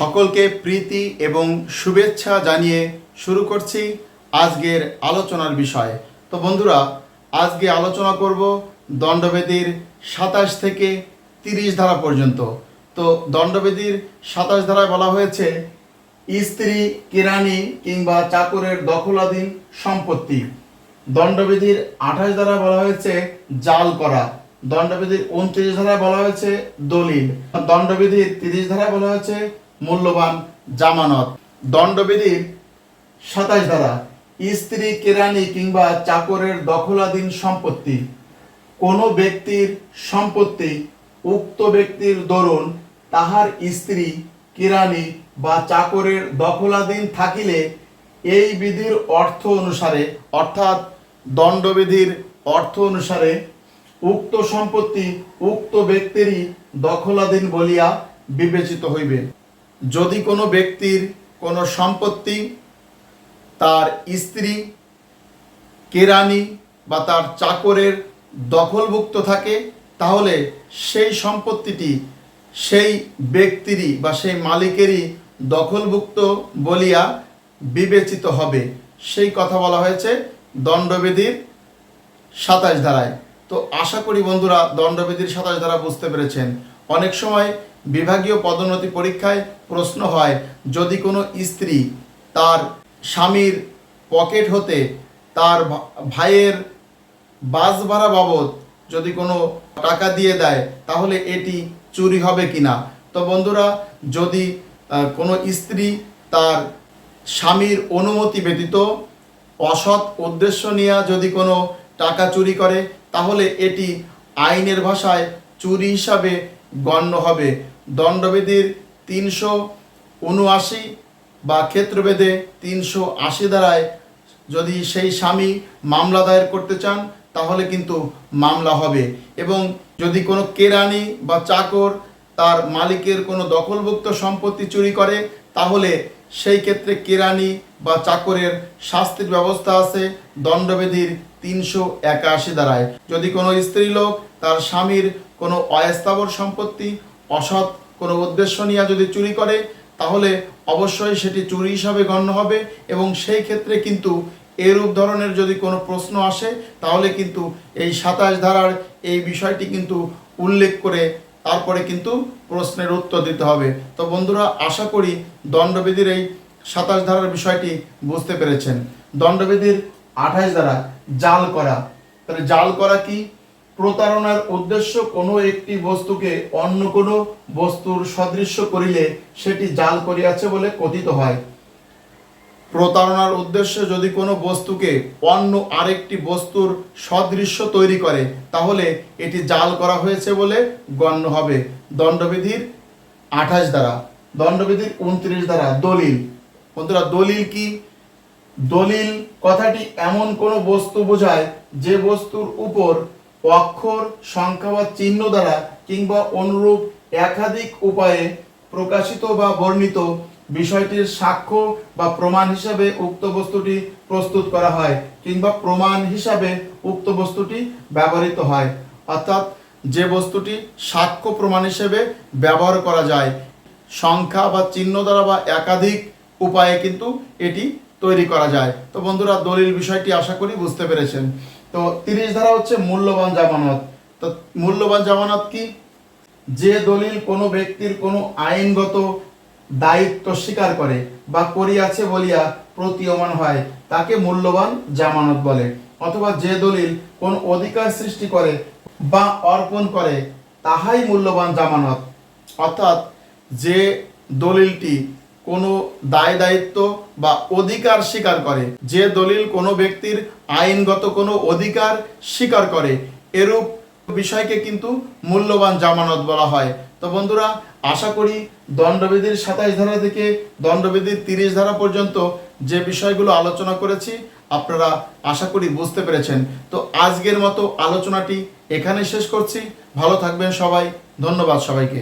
সকলকে প্রীতি এবং শুভেচ্ছা জানিয়ে শুরু করছি আজকের আলোচনার বিষয়। তো বন্ধুরা, আজকে আলোচনা করব দণ্ডবেদীর সাতাশ থেকে তিরিশ ধারা পর্যন্ত। তো দণ্ডবেদীর সাতাশ ধারায় বলা হয়েছে, স্ত্রী কেরানি কিংবা চাকরের দখলাধীন সম্পত্তি। দণ্ডবিধির আঠাশ ধারা বলা হয়েছে, জাল করা। দণ্ডবিধির উনত্রিশ ধারায় বলা হয়েছে, দলিল। দণ্ডবিধির তিরিশ ধারায় বলা হয়েছে মূল্যবান জামানত। দণ্ডবিধি, সাতাশ ধারা, স্ত্রী কেরানি কিংবা চাকরের দখলাধীন সম্পত্তি। কোনো ব্যক্তির সম্পত্তি, উক্ত ব্যক্তির দরুন তাহার স্ত্রী, কিরানি বা চাকরের দখলাধীন থাকিলে এই বিধির অর্থ অনুসারে, অর্থাৎ দণ্ডবিধির অর্থ অনুসারে উক্ত সম্পত্তি উক্ত ব্যক্তিরই দখলাধীন বলিয়া বিবেচিত হইবে। যদি কোনো ব্যক্তির কোনো সম্পত্তি তার স্ত্রী, কেরানি বা তার চাকরের দখলভুক্ত থাকে, তাহলে সেই সম্পত্তিটি সেই ব্যক্তিরই বা সেই মালিকেরই দখলভুক্ত বলিয়া বিবেচিত হবে। সেই কথা বলা হয়েছে দণ্ডবিধির সাতাশ ধারায়। তো আশা করি বন্ধুরা দণ্ডবিধির সাতাশ ধারা বুঝতে পেরেছেন। অনেক সময় বিভাগীয় পদোন্নতি পরীক্ষায় প্রশ্ন হয়, যদি কোনো স্ত্রী তার স্বামীর পকেট হতে তার ভাইয়ের বাস ভাড়া বাবদ যদি কোনো টাকা দিয়ে দেয়, তাহলে এটি চুরি হবে কিনা? তো বন্ধুরা, যদি কোনো স্ত্রী তার স্বামীর অনুমতি ব্যতীত অসৎ উদ্দেশ্য নিয়ে যদি কোনো টাকা চুরি করে, তাহলে এটি আইনের ভাষায় চুরি হিসাবে গণ্য হবে। দণ্ডবিধির তিনশো উনআশি বা ক্ষেত্রভেদে তিনশো আশি দ্বারায় যদি সেই স্বামী মামলা দায়ের করতে চান, তাহলে কিন্তু মামলা হবে। এবং যদি কোনো কেরানি বা চাকর তার মালিকের কোনো দখলভুক্ত সম্পত্তি চুরি করে, তাহলে সেই ক্ষেত্রে কেরানি বা চাকরের শাস্তির ব্যবস্থা আছে দণ্ডবিধির তিনশো একাশি দ্বারায়। যদি কোনো স্ত্রীলোক তার স্বামীর কোনো অস্থাবর সম্পত্তি, অসৎ কোনো উদ্দেশ্য নিয়ে যদি চুরি করে, তাহলে অবশ্যই সেটি চুরি হিসাবে গণ্য হবে এবং সেই ক্ষেত্রে কিন্তু এরূপ ধরনের যদি কোনো প্রশ্ন আসে, তাহলে কিন্তু এই সাতাশ ধারার এই বিষয়টি কিন্তু উল্লেখ করে তারপরে কিন্তু প্রশ্নের উত্তর দিতে হবে। তো বন্ধুরা, আশা করি দণ্ডবিধির এই সাতাশ ধারার বিষয়টি বুঝতে পেরেছেন। দণ্ডবিধির আঠাশ ধারা, জাল করা। তাহলে জাল করা কি? প্রতারণার উদ্দেশ্য কোনো একটি বস্তুকে অন্য কোনো বস্তুর সদৃশ্য করিলে সেটি জাল করিয়াছে বলে কথিত হয়। প্রতারণার উদ্দেশ্যে যদি কোনো বস্তুকে অন্য আরেকটি বস্তুর সদৃশ্য তৈরি করে, তাহলে এটি জাল করা হয়েছে বলে গণ্য হবে। দণ্ডবিধির আঠাশ দ্বারা, দণ্ডবিধির উনত্রিশ দ্বারা দলিল। বন্ধুরা, দলিল কি? দলিল কথাটি এমন কোনো বস্তু বোঝায় যে বস্তুর উপর অক্ষর, সংখ্যা বা চিহ্ন দ্বারা কিংবা অনুরূপ একাধিক উপায়ে প্রকাশিত বা বর্ণিত বিষয়টির সাক্ষ্য বা প্রমাণ হিসাবে উক্ত বস্তুটি প্রস্তুত করা হয় কিংবা প্রমাণ হিসাবে উক্ত বস্তুটি ব্যবহৃত হয়। অর্থাৎ যে বস্তুটি সাক্ষ্য প্রমাণ হিসেবে ব্যবহার করা যায়, সংখ্যা বা চিহ্ন দ্বারা বা একাধিক উপায়ে কিন্তু এটি তৈরি করা যায়। তো বন্ধুরা, দলিল বিষয়টি আশা করি বুঝতে পেরেছেন। তো তিরিশ ধারা হচ্ছে মূল্যবান জামানত। তো মূল্যবান জামানত কি? যে দলিল কোনো ব্যক্তির কোনো আইনগত দায়িত্ব স্বীকার করে বা করিয়াছে বলিয়া প্রতীয়মান হয়, তাকে মূল্যবান জামানত বলে। অথবা যে দলিল কোন অধিকার সৃষ্টি করে বা অর্পণ করে, তাহাই মূল্যবান জামানত। অর্থাৎ যে দলিলটি কোনো দায় দায়িত্ব বা অধিকার স্বীকার করে। যে দলিল কোনো ব্যক্তির আইনগত কোনো অধিকার স্বীকার করে, এরূপ বিষয়কে কিন্তু মূল্যবান জামানত বলা হয়। তো বন্ধুরা, আশা করি দণ্ডবিধির সাতাইশ ধারা থেকে দণ্ডবিধির তিরিশ ধারা পর্যন্ত যে বিষয়গুলো আলোচনা করেছি, আপনারা আশা করি বুঝতে পেরেছেন। তো আজকের মতো আলোচনাটি এখানে শেষ করছি। ভালো থাকবেন সবাই। ধন্যবাদ সবাইকে।